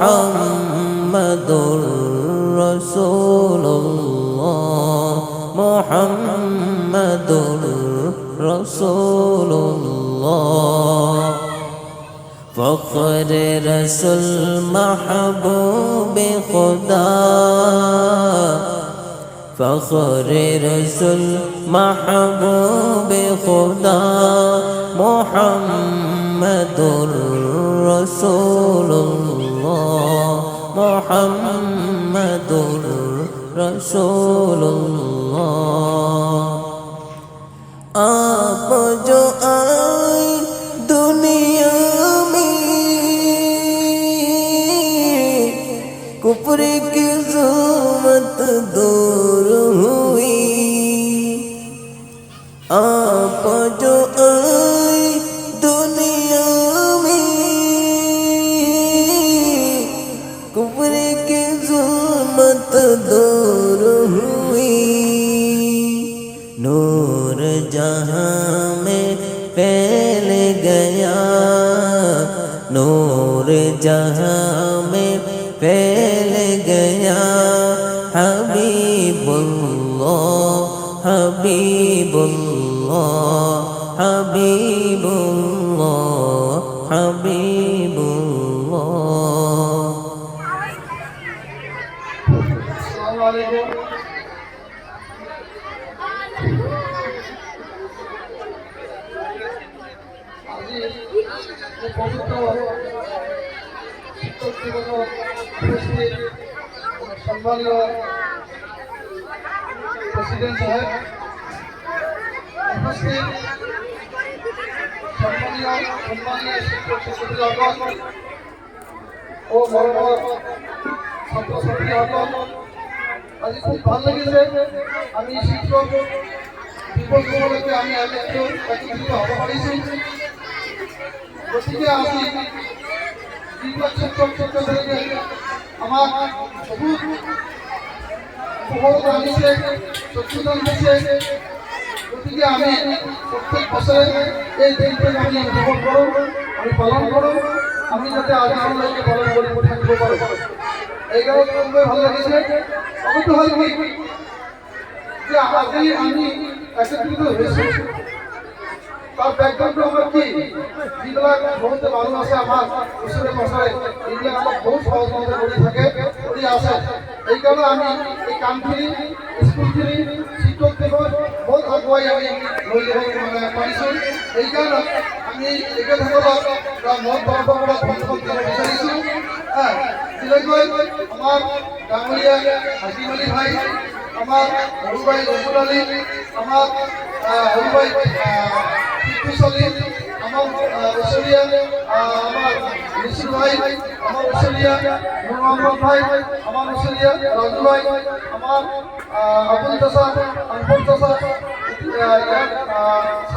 محمد رسول الله محمد رسول الله فخر رسول محبوب خدا فخر رسول محبوب خدا محمد رسول الله الله محمد رسول الله آپ جو آئے دنیا میں کفر کی ظلمت دور ہوئی آپ جو जुमत दूर हुई नूर जहां में फैल गया नूर जहां में फैल गया हबीबुल्लाह हबीबुल्लाह हबीबुल्लाह हबीबुल्लाह পবিত্র শিক্ষক দিবসত উপস্থিত সম্মানীয় প্রেসিডেন্ট সাহেব উপস্থিত সম্মানীয় সম্মানীয় শিক্ষক শিক্ষার্থীসকল ও ছাত্ৰ ছাত্ৰীসকল আজি খুব ভালো লাগিছে। আমি শিক্ষক দিৱস উপলক্ষে আমি একটু একত্ৰিত হ'ব পাৰিছোঁ গতিকে আজি যিবিলাক শিক্ষক শিক্ষাৰ্থীয়ে আমাক বহুত সফলতা আনিছে দিছে। গতিকে আমি প্ৰত্যেক বছৰে এই দিনটোক আমি উদযাপন কৰোঁ, আমি পালন কৰোঁ। আমি যাতে আজিলৈকে পালন কৰি থাকিব পাৰোঁ। এইকাৰণে খুবেই ভালো লাগিছে। কথাটো হ'ল কি যে আজি আমি একত্ৰিত হৈছোঁ তাৰ বেকগ্ৰাউণ্ডটো আমাৰ কি? যিবিলাক বহুতে মানুহ আছে আমাৰ ওচৰে পাঁজৰে এইবিলাক আমাক বহুত সহযোগিতা কৰি থাকে কৰি আছে এইকাৰণে আমি এই কামখিনি স্কুলখিনি শিক্ষক দিৱস বহুত আগুৱাই আমি লৈ যাব মানে পাৰিছোঁ এইকাৰণে আমি তেখেতসকলক বা মই তৰফৰ পৰা ধন্যবাদ দিব বিচাৰিছোঁ হা, যেনেকৈ আমাৰ ডাঙৰীয়া হাজিম আলী ভাই আমাৰ সৰু ভাই ৰবুল আলী আহ, সৰু ভাই পিছলি আমার ওসরিয়া আমার নিশির ভাই আমার ওসরিয়া নূর মোহাম্মদ ভাই আমার ওসরিয়া রাজু ভাই আমার আবুল চাষা আনফর চাষা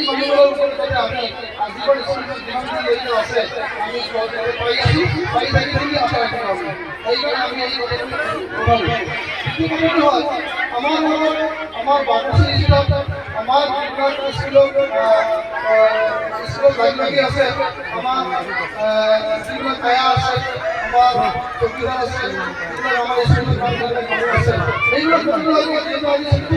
এই মানুহবোৰৰ ওপৰত যাতে আমি আজীৱন স্কুলখন যিমানখিনি জড়িত আছে আমি সহযোগিতা পাই আছোঁ পাই থাকিম বুলি আশা ৰাখিব আমি সেইকাৰণে আমি এই কথাটো প্ৰভাৱ দ্বিতীয় কথাটো হ'ল আমাৰ লগত আমাৰ বাপুচি ষ্টাফ আমাৰ যিবিলাক স্কুলত স্কুলত লাগি লাগি আছে আমাৰ যিবিলাক কায়া আছে আমাৰ চকীদাৰ আছে যিবিলাক আমাৰ স্কুলত কাম যিবিলাক মানুহ আছে এইবিলাক মানুহবিলাকক যিহেতু